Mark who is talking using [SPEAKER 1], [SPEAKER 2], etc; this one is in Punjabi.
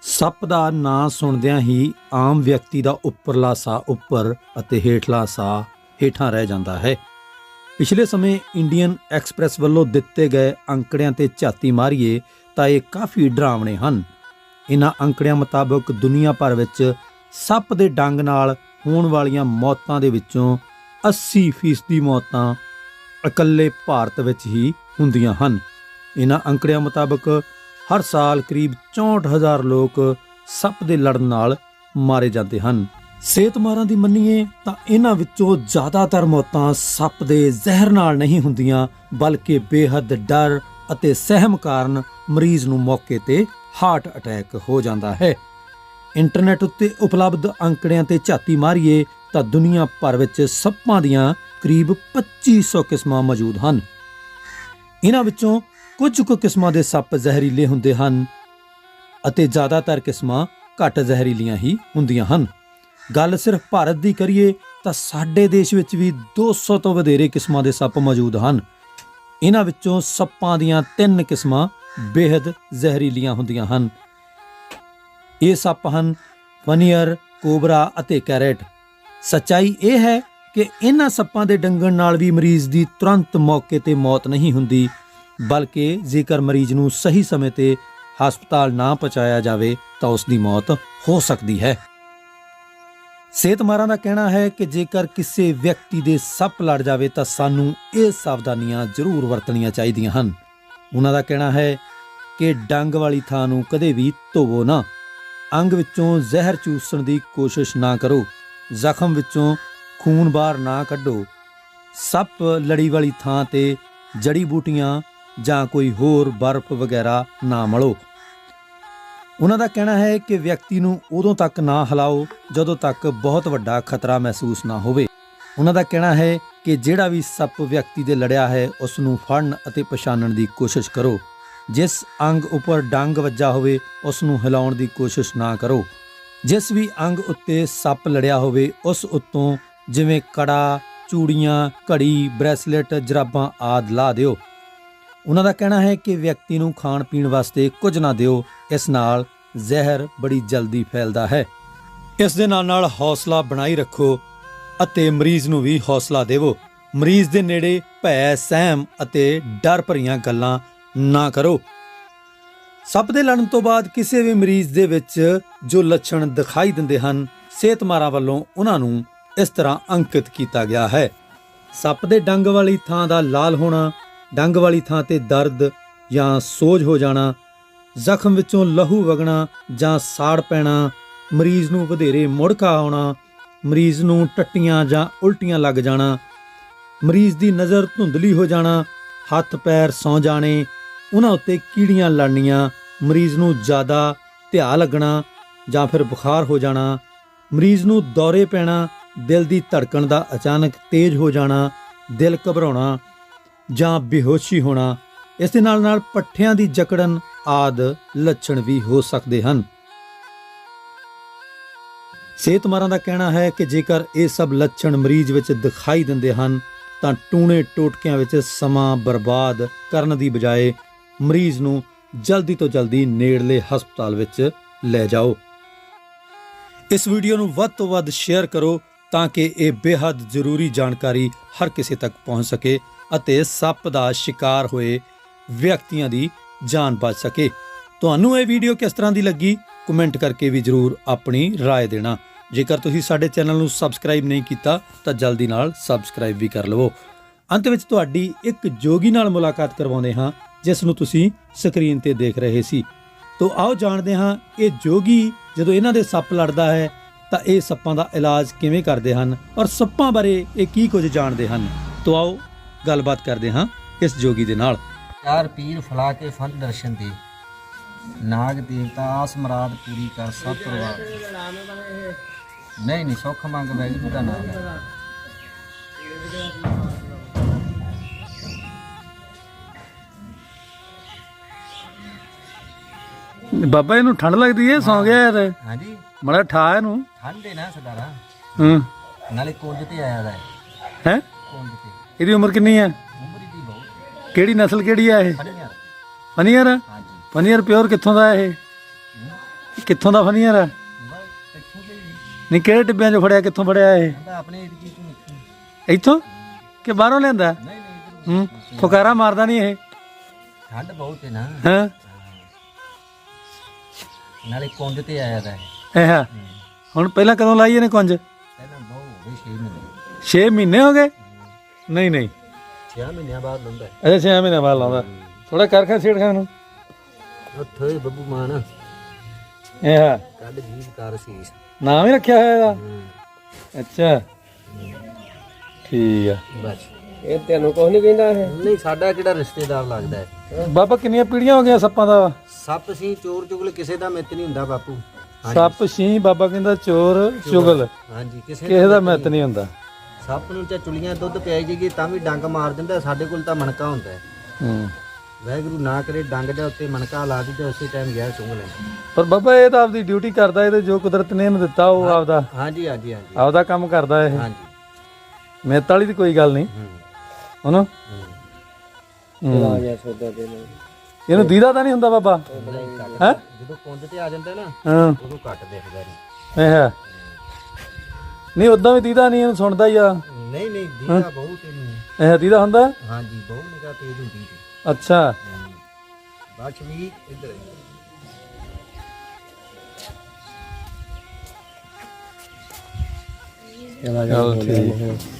[SPEAKER 1] ਸੱਪ ਦਾ ਨਾਂ ਸੁਣਦਿਆਂ ਹੀ ਆਮ ਵਿਅਕਤੀ ਦਾ ਉੱਪਰਲਾ ਸਾਹ ਉੱਪਰ ਅਤੇ ਹੇਠਲਾ ਸਾਹ ਹੇਠਾਂ ਰਹਿ ਜਾਂਦਾ ਹੈ। ਪਿਛਲੇ ਸਮੇਂ ਇੰਡੀਅਨ ਐਕਸਪ੍ਰੈਸ ਵੱਲੋਂ ਦਿੱਤੇ ਗਏ ਅੰਕੜਿਆਂ ਤੇ ਝਾਤੀ ਮਾਰੀਏ ਤਾਂ ਇਹ ਕਾਫੀ ਡਰਾਵਣੇ ਹਨ। ਇਨ੍ਹਾਂ ਅੰਕੜਿਆਂ ਮੁਤਾਬਕ ਦੁਨੀਆ ਭਰ ਵਿੱਚ ਸੱਪ ਦੇ ਡੰਗ ਨਾਲ ਹੋਣ ਵਾਲੀਆਂ ਮੌਤਾਂ ਦੇ ਵਿੱਚੋਂ 80% ਮੌਤਾਂ ਇਕੱਲੇ ਭਾਰਤ ਵਿੱਚ ਹੀ ਹੁੰਦੀਆਂ ਹਨ। ਇਨ੍ਹਾਂ ਅੰਕੜਿਆਂ ਮੁਤਾਬਕ ਹਰ ਸਾਲ ਕਰੀਬ 64000 ਲੋਕ ਸੱਪ ਦੇ ਲੜਨ ਨਾਲ ਮਾਰੇ ਜਾਂਦੇ ਹਨ। ਸਿਹਤਮਾਰਾਂ ਦੀ ਮੰਨੀਏ ਤਾਂ ਇਹਨਾਂ ਵਿੱਚੋਂ ਜ਼ਿਆਦਾਤਰ ਮੌਤਾਂ ਸੱਪ ਦੇ ਜ਼ਹਿਰ ਨਾਲ ਨਹੀਂ ਹੁੰਦੀਆਂ, ਬਲਕਿ ਬੇਹੱਦ ਡਰ ਅਤੇ ਸਹਿਮ ਕਾਰਨ ਮਰੀਜ਼ ਨੂੰ ਮੌਕੇ ਤੇ ਹਾਰਟ ਅਟੈਕ ਹੋ ਜਾਂਦਾ ਹੈ। ਇੰਟਰਨੈਟ ਉੱਤੇ ਉਪਲਬਧ ਅੰਕੜਿਆਂ ਤੇ ਝਾਤੀ ਮਾਰੀਏ ਤਾਂ ਦੁਨੀਆ ਭਰ ਵਿੱਚ ਸੱਪਾਂ ਦੀਆਂ ਕਰੀਬ 2500 ਕਿਸਮਾਂ ਮੌਜੂਦ ਹਨ। ਇਹਨਾਂ ਵਿੱਚੋਂ ਕੁਝ ਕੁ ਕਿਸਮਾਂ ਦੇ ਸੱਪ ਜ਼ਹਿਰੀਲੇ ਹੁੰਦੇ ਹਨ ਅਤੇ ਜ਼ਿਆਦਾਤਰ ਕਿਸਮਾਂ ਘੱਟ ਜ਼ਹਿਰੀਲੀਆਂ ਹੀ ਹੁੰਦੀਆਂ ਹਨ। ਗੱਲ ਸਿਰਫ ਭਾਰਤ ਦੀ ਕਰੀਏ ਤਾਂ ਸਾਡੇ ਦੇਸ਼ ਵਿੱਚ ਵੀ 200 ਤੋਂ ਵਧੇਰੇ ਕਿਸਮਾਂ ਦੇ ਸੱਪ ਮੌਜੂਦ ਹਨ। ਇਹਨਾਂ ਵਿੱਚੋਂ ਸੱਪਾਂ ਦੀਆਂ ਤਿੰਨ ਕਿਸਮਾਂ ਬੇहद ਜ਼ਹਿਰੀਲੀਆਂ ਹੁੰਦੀਆਂ ਹਨ। ਇਹ ਸੱਪ ਹਨ ਫਨੀਅਰ ਕੋਬਰਾ ਅਤੇ ਕੈਰਟ। ਸੱਚਾਈ ਇਹ ਹੈ ਕਿ ਇਹਨਾਂ ਸੱਪਾਂ ਦੇ ਡੰਗਣ ਨਾਲ ਵੀ ਮਰੀਜ਼ ਦੀ ਤੁਰੰਤ ਮੌਕੇ ਤੇ ਮੌਤ ਨਹੀਂ ਹੁੰਦੀ। ਬਲਕਿ ਜੇਕਰ ਮਰੀਜ਼ ਨੂੰ ਸਹੀ ਸਮੇਂ ਤੇ ਹਸਪਤਾਲ ਨਾ ਪਹੁੰਚਾਇਆ ਜਾਵੇ ਤਾਂ ਉਸ ਦੀ ਮੌਤ ਹੋ ਸਕਦੀ ਹੈ। ਸਿਹਤਮਾਰਾਂ ਦਾ ਕਹਿਣਾ ਹੈ ਕਿ ਜੇਕਰ ਕਿਸੇ ਵਿਅਕਤੀ ਦੇ ਸੱਪ ਲੜ ਜਾਵੇ ਤਾਂ ਸਾਨੂੰ ਇਹ ਸਾਵਧਾਨੀਆਂ ਜ਼ਰੂਰ ਵਰਤਣੀਆਂ ਚਾਹੀਦੀਆਂ ਹਨ। ਉਹਨਾਂ ਦਾ ਕਹਿਣਾ ਹੈ ਕਿ ਡੰਗ ਵਾਲੀ ਥਾਂ ਨੂੰ ਕਦੇ ਵੀ ਧੋਵੋ ਨਾ। ਅੰਗ ਵਿੱਚੋਂ ਜ਼ਹਿਰ ਚੂਸਣ ਦੀ ਕੋਸ਼ਿਸ਼ ਨਾ ਕਰੋ। ਜ਼ਖਮ ਵਿੱਚੋਂ ਖੂਨ ਬਾਹਰ ਨਾ ਕੱਢੋ। ਸੱਪ ਲੜੀ ਵਾਲੀ ਥਾਂ ਤੇ ਜੜੀ ਬੂਟੀਆਂ ਜਾਂ ਕੋਈ ਹੋਰ ਬਰਫ਼ ਵਗੈਰਾ ਨਾ ਮਲੋ। ਉਹਨਾਂ ਦਾ ਕਹਿਣਾ ਹੈ ਕਿ ਵਿਅਕਤੀ ਨੂੰ ਉਦੋਂ ਤੱਕ ਨਾ ਹਿਲਾਓ ਜਦੋਂ ਤੱਕ ਬਹੁਤ ਵੱਡਾ ਖਤਰਾ ਮਹਿਸੂਸ ਨਾ ਹੋਵੇ। ਉਹਨਾਂ ਦਾ ਕਹਿਣਾ ਹੈ ਕਿ ਜਿਹੜਾ ਵੀ ਸੱਪ ਵਿਅਕਤੀ ਦੇ ਲੜਿਆ ਹੈ ਉਸ ਨੂੰ ਫੜਨ ਅਤੇ ਪਛਾਣਨ ਦੀ ਕੋਸ਼ਿਸ਼ ਕਰੋ। ਜਿਸ ਅੰਗ ਉੱਪਰ ਡੰਗ ਵੱਜਾ ਹੋਵੇ ਉਸ ਨੂੰ ਹਿਲਾਉਣ ਦੀ ਕੋਸ਼ਿਸ਼ ਨਾ ਕਰੋ। ਜਿਸ ਵੀ ਅੰਗ ਉੱਤੇ ਸੱਪ ਲੜਿਆ ਹੋਵੇ, ਉਸ ਉੱਤੋਂ ਜਿਵੇਂ ਕੜਾ, ਚੂੜੀਆਂ, ਘੜੀ, ਬ੍ਰੈਸਲੇਟ, ਜਰਾਬਾਂ ਆਦਿ ਲਾ ਦਿਓ। ਉਹਨਾਂ ਦਾ ਕਹਿਣਾ ਹੈ ਕਿ ਵਿਅਕਤੀ ਨੂੰ ਖਾਣ ਪੀਣ ਵਾਸਤੇ ਕੁਝ ਨਾ ਦਿਓ, ਇਸ ਨਾਲ ਜ਼ਹਿਰ ਬੜੀ ਜਲਦੀ ਫੈਲਦਾ ਹੈ। ਇਸ ਦੇ ਨਾਲ ਨਾਲ ਹੌਸਲਾ ਬਣਾਈ ਰੱਖੋ ਅਤੇ ਮਰੀਜ਼ ਨੂੰ ਵੀ ਹੌਸਲਾ ਦੇਵੋ। ਮਰੀਜ਼ ਦੇ ਨੇੜੇ ਭੈ, ਸਹਿਮ ਅਤੇ ਡਰ ਭਰੀਆਂ ਗੱਲਾਂ ਨਾ ਕਰੋ। ਸੱਪ ਦੇ ਲੜਨ ਤੋਂ ਬਾਅਦ ਕਿਸੇ ਵੀ ਮਰੀਜ਼ ਦੇ ਵਿੱਚ ਜੋ ਲੱਛਣ ਦਿਖਾਈ ਦਿੰਦੇ ਹਨ, ਸਿਹਤਮਾਰਾਂ ਵੱਲੋਂ ਉਹਨਾਂ ਨੂੰ ਇਸ ਤਰ੍ਹਾਂ ਅੰਕਿਤ ਕੀਤਾ ਗਿਆ ਹੈ। ਸੱਪ ਦੇ ਡੰਗ ਵਾਲੀ ਥਾਂ ਦਾ ਲਾਲ ਹੋਣਾ ਡੰਗ ਵਾਲੀ ਥਾਂ ਤੇ ਦਰਦ ਜਾਂ ਸੋਜ ਹੋ ਜਾਣਾ, ਜ਼ਖਮ ਵਿੱਚੋਂ ਲਹੂ ਵਗਣਾ ਜਾਂ ਸਾੜ ਪੈਣਾ, ਮਰੀਜ਼ ਨੂੰ ਵਧੇਰੇ ਮੁੜਕਾ ਆਉਣਾ, ਮਰੀਜ਼ ਨੂੰ ਟੱਟੀਆਂ ਜਾਂ ਉਲਟੀਆਂ ਲੱਗ ਜਾਣਾ, ਮਰੀਜ਼ ਦੀ ਨਜ਼ਰ ਧੁੰਦਲੀ ਹੋ ਜਾਣਾ, ਹੱਥ ਪੈਰ ਸੌ ਜਾਣੇ, ਉਹਨਾਂ ਉੱਤੇ ਕੀੜੀਆਂ ਲੜਨੀਆਂ, ਮਰੀਜ਼ ਨੂੰ ਜ਼ਿਆਦਾ ਧਿਆ ਲੱਗਣਾ ਜਾਂ ਫਿਰ ਬੁਖਾਰ ਹੋ ਜਾਣਾ, ਮਰੀਜ਼ ਨੂੰ ਦੌਰੇ ਪੈਣਾ, ਦਿਲ ਦੀ ਧੜਕਣ ਦਾ ਅਚਾਨਕ ਤੇਜ਼ ਹੋ ਜਾਣਾ, ਦਿਲ ਘਬਰਾਉਣਾ ਜਾਂ ਬੇਹੋਸ਼ੀ ਹੋਣਾ, ਇਸ ਦੇ ਨਾਲ ਨਾਲ ਪੱਠਿਆਂ ਦੀ ਜਕੜਨ ਆਦ ਲੱਛਣ ਵੀ ਹੋ ਸਕਦੇ ਹਨ। ਸਿਹਤਮਾਰਾਂ ਦਾ ਕਹਿਣਾ ਹੈ ਕਿ ਜੇਕਰ ਇਹ ਸਭ ਲੱਛਣ ਮਰੀਜ਼ ਵਿੱਚ ਦਿਖਾਈ ਦਿੰਦੇ ਹਨ, ਤਾਂ ਟੂਣੇ ਟੋਟਕਿਆਂ ਵਿੱਚ ਸਮਾਂ ਬਰਬਾਦ ਕਰਨ ਦੀ ਬਜਾਏ ਮਰੀਜ਼ ਨੂੰ ਜਲਦੀ ਤੋਂ ਜਲਦੀ ਨੇੜਲੇ ਹਸਪਤਾਲ ਵਿੱਚ ਲੈ ਜਾਓ। ਇਸ ਵੀਡੀਓ ਨੂੰ ਵੱਧ ਤੋਂ ਵੱਧ ਸ਼ੇਅਰ ਕਰੋ ਤਾਂ ਕਿ ਇਹ ਬੇहद ਜ਼ਰੂਰੀ ਜਾਣਕਾਰੀ ਹਰ ਕਿਸੇ ਤੱਕ ਪਹੁੰਚ ਸਕੇ। ਅਤੇ ਸੱਪ ਦਾ ਸ਼ਿਕਾਰ ਹੋਏ ਵਿਅਕਤੀਆਂ ਦੀ ਜਾਨ ਬਚ ਸਕੇ ਤੁਹਾਨੂੰ ਇਹ ਵੀਡੀਓ ਕਿਸ ਤਰ੍ਹਾਂ ਦੀ ਲੱਗੀ ਕਮੈਂਟ ਕਰਕੇ ਵੀ ਜਰੂਰ ਆਪਣੀ رائے ਦੇਣਾ ਜੇਕਰ ਤੁਸੀਂ ਸਾਡੇ ਚੈਨਲ ਨੂੰ ਸਬਸਕ੍ਰਾਈਬ ਨਹੀਂ ਕੀਤਾ ਤਾਂ ਜਲਦੀ ਨਾਲ ਸਬਸਕ੍ਰਾਈਬ ਵੀ ਕਰ ਲਵੋ ਅੰਤ ਵਿੱਚ ਤੁਹਾਡੀ ਇੱਕ ਜੋਗੀ ਨਾਲ ਮੁਲਾਕਾਤ ਕਰਵਾਉਂਦੇ ਹਾਂ ਜਿਸ ਨੂੰ ਤੁਸੀਂ ਸਕਰੀਨ ਤੇ ਦੇਖ ਰਹੇ ਸੀ ਤੋਂ ਆਓ ਜਾਣਦੇ ਹਾਂ ਇਹ ਜੋਗੀ ਜਦੋਂ ਇਹਨਾਂ ਦੇ ਸੱਪ ਲੜਦਾ ਹੈ ਤਾਂ ਇਹ ਸੱਪਾਂ ਦਾ ਇਲਾਜ ਕਿਵੇਂ ਕਰਦੇ ਹਨ ਔਰ ਸੱਪਾਂ ਬਾਰੇ ਇਹ ਕੀ ਕੁਝ ਜਾਣਦੇ ਹਨ ਤੋਂ ਆਓ ਗੱਲਬਾਤ ਕਰਦੇ ਹਾਂ ਇਸ ਜੋਗੀ ਦੇ ਨਾਲ।
[SPEAKER 2] ਚਾਰ ਪੀਰ ਫਲਾ ਕੇ ਫਲ ਦਰਸ਼ਨ ਦੇ। ਨਾਗ ਦੇਵਤਾ ਆਸ ਮਰਾਦ ਪੂਰੀ ਕਰ ਸਭ ਪਰਿਵਾਰ ਨਹੀਂ ਨਹੀਂ ਸੁੱਖ ਮੰਗ ਵੈਗੁਰੂ ਦਾ ਨਾਮ ਹੈ।
[SPEAKER 3] ਬਾਬਾ ਇਹਨੂੰ ਠੰਡ ਲੱਗਦੀ ਏ ਸੌਂ ਗਿਆ ਯਾਰ
[SPEAKER 2] ਹਾਂਜੀ।
[SPEAKER 3] ਮੜਾ ਠਾ ਇਹਨੂੰ।
[SPEAKER 2] ਠੰਡੇ ਨਾ ਸਦਾਰਾ
[SPEAKER 3] ਹੂੰ।
[SPEAKER 2] ਨਾਲੇ ਕੁੰਜ ਤੇ ਆਇਆ ਦਾ ਹੈ।
[SPEAKER 3] ਹੈ?
[SPEAKER 2] ਕੁੰਜ ਤੇ।
[SPEAKER 3] ਇਹਦੀ ਉਮਰ ਕਿੰਨੀ
[SPEAKER 2] ਬਹੁਤ
[SPEAKER 3] ਕਿਹੜੀ ਨਸਲ ਕਿਹੜੀ ਆ ਇਹ?
[SPEAKER 2] ਹਾਂਜੀ
[SPEAKER 3] ਪਨੀਰ ਪਿਓਰ ਕਿੱਥੋਂ ਦਾ ਇਹ?
[SPEAKER 1] ਇਹ ਕਿੱਥੋਂ ਦਾ ਫਨੀਅਰ
[SPEAKER 2] ਹੀ
[SPEAKER 1] ਨਹੀਂ ਕਿਹੜੇ ਟਿੱਬਿਆਂ 'ਚੋਂ ਫੜਿਆ ਕਿੱਥੋਂ ਫੜਿਆ ਇਹ?
[SPEAKER 2] ਆਪਣੇ ਏਰੀਏ ਇੱਥੋਂ?
[SPEAKER 1] ਕਿ ਬਾਹਰੋਂ ਲਿਆਂਦਾ?
[SPEAKER 2] ਨਹੀਂ ਨਹੀਂ ਇੱਧਰ
[SPEAKER 1] ਹੂੰ ਫੁਕਾਰਾ ਮਾਰਦਾ ਨਹੀਂ ਇਹ?
[SPEAKER 2] ਠੰਡ ਬਹੁਤ ਹੈ ਨਾ।
[SPEAKER 1] ਹਾਂ?
[SPEAKER 2] ਨਾਲੇ ਕੁੰਡ ਤੇ ਆਇਆ ਦਾ ਹੈ
[SPEAKER 1] ਇਹ ਆ। ਹੁਣ ਪਹਿਲਾਂ ਕਦੋਂ ਲਾਈ ਇਹਨੇ ਕੁੰਜ?
[SPEAKER 2] ਪਹਿਲਾਂ ਬਹੁਤ ਹੋ ਗਏ 6 ਮਹੀਨੇ।
[SPEAKER 1] 6 ਮਹੀਨੇ ਹੋ ਗਏ? ਨਹੀਂ ਨਹੀਂ।
[SPEAKER 2] 6 ਮਹੀਨਿਆਂ ਬਾਅਦ ਲੰਦਾ
[SPEAKER 1] ਅਜੇ 6 ਮਹੀਨੇ ਬਾਅਦ ਲਾਉਂਦਾ। ਥੋੜਾ ਕਰ ਖਾ ਛੇੜ ਖਾਣ ਨੂੰ।
[SPEAKER 2] ਉੱਥੇ ਹੀ ਬੱਬੂ ਮਾਨ।
[SPEAKER 1] ਇਹ ਆ
[SPEAKER 2] ਕੱਢ ਜੀਵ ਕਰ ਸੀਸ
[SPEAKER 1] ਨਾਮ ਹੀ ਰੱਖਿਆ ਹੋਇਆ ਇਹਦਾ। ਅੱਛਾ। ਠੀਕ ਆ।
[SPEAKER 2] ਬਸ।
[SPEAKER 4] ਇਹ ਤੈਨੂੰ ਕੁਝ ਨਹੀਂ ਕਹਿੰਦਾ ਇਹ?
[SPEAKER 2] ਨਹੀਂ ਸਾਡਾ ਕਿਹੜਾ ਰਿਸ਼ਤੇਦਾਰ ਲੱਗਦਾ ਹੈ?
[SPEAKER 1] ਬਾਬਾ ਕਿੰਨੀਆਂ ਪੀੜੀਆਂ ਹੋ ਗਈਆਂ ਸੱਪਾਂ ਦਾ?
[SPEAKER 2] ਸੱਪ ਸੀ ਚੋਰ ਚੁਗਲ ਕਿਸੇ ਦਾ ਮਿੱਤ ਨਹੀਂ ਹੁੰਦਾ ਬਾਪੂ।
[SPEAKER 1] ਸੱਪ ਛੀ ਬਾਬਾ ਕਹਿੰਦਾ ਚੋਰ ਚੁਗਲ।
[SPEAKER 2] ਹਾਂਜੀ ਕਿਸੇ
[SPEAKER 1] ਕਿਸੇ ਦਾ ਮਿੱਤ ਨਹੀਂ ਹੁੰਦਾ।
[SPEAKER 2] ਸੱਪ ਨੂੰ ਚਾ ਚੁਲੀਆਂ ਦੁੱਧ ਪਿਆਈ ਜੀਗੀ ਤਾਂ ਵੀ ਡੰਗ ਮਾਰ ਦਿੰਦਾ ਸਾਡੇ ਕੋਲ ਤਾਂ ਮਣਕਾ ਹੁੰਦਾ ਹੈ।
[SPEAKER 1] ਹੂੰ।
[SPEAKER 2] ਵਾਹਿਗੁਰੂ ਨਾ ਕਰੇ ਡੰਗ ਦੇ ਉੱਤੇ ਮਣਕਾ ਲਾ ਦਿੱਤੇ ਉਸੇ ਟਾਈਮ ਗਿਆ ਚੁੰਗ ਲੈਂਦਾ
[SPEAKER 1] ਪਰ ਬਾਬਾ ਇਹ ਤਾਂ ਆਪਦੀ ਡਿਊਟੀ ਕਰਦਾ ਇਹ ਤੇ ਜੋ ਕੁਦਰਤ ਨੇ ਇਹਨੂੰ ਦਿੱਤਾ ਉਹ ਆਪਦਾ
[SPEAKER 2] ਹਾਂਜੀ ਹਾਂਜੀ ਹਾਂਜੀ।
[SPEAKER 1] ਆਪਦਾ ਕੰਮ ਕਰਦਾ ਇਹ।
[SPEAKER 2] ਹਾਂਜੀ।
[SPEAKER 1] ਮਿੱਤ ਵਾਲੀ ਦੀ ਕੋਈ ਗੱਲ ਨਹੀਂ।
[SPEAKER 2] ਹੂੰ।
[SPEAKER 1] ਹਨਾ
[SPEAKER 2] ਹੂੰ।
[SPEAKER 4] ਆ ਗਿਆ ਸੌਦਾ ਦੇ ਨਾਲ।
[SPEAKER 1] ਇਹਨੂੰ ਦੀਦਾ ਤਾਂ ਨਹੀਂ ਹੁੰਦਾ ਬਾਬਾ? ਹੈ?
[SPEAKER 2] ਜਦੋਂ ਕੁੰਡ ਤੇ ਆ ਜਾਂਦਾ ਨਾ
[SPEAKER 1] ਹਾਂ।
[SPEAKER 2] ਉਦੋਂ ਘੱਟ ਦਿਖਦਾ ਨਹੀਂ
[SPEAKER 1] ਇਹ ਹੈ। ਨਹੀਂ ਉਦਾਂ ਵੀ ਦੀਦਾ ਨਹੀਂ ਇਹਨੂੰ ਸੁਣਦਾ ਹੀ ਆ।
[SPEAKER 2] ਨਹੀਂ ਨਹੀਂ ਦੀਦਾ ਬਹੁਤ ਇਹਨੂੰ।
[SPEAKER 1] ਇਹ ਦੀਦਾ ਹੁੰਦਾ?
[SPEAKER 2] ਹਾਂਜੀ ਬਹੁਤ ਨਿਗਾਹ ਤੇਜ਼ ਹੁੰਦੀ ਸੀ
[SPEAKER 1] ਅੱਛਾ।
[SPEAKER 2] ਵੀ ਇੱਧਰ।
[SPEAKER 1] ਚਲ ਠੀਕ।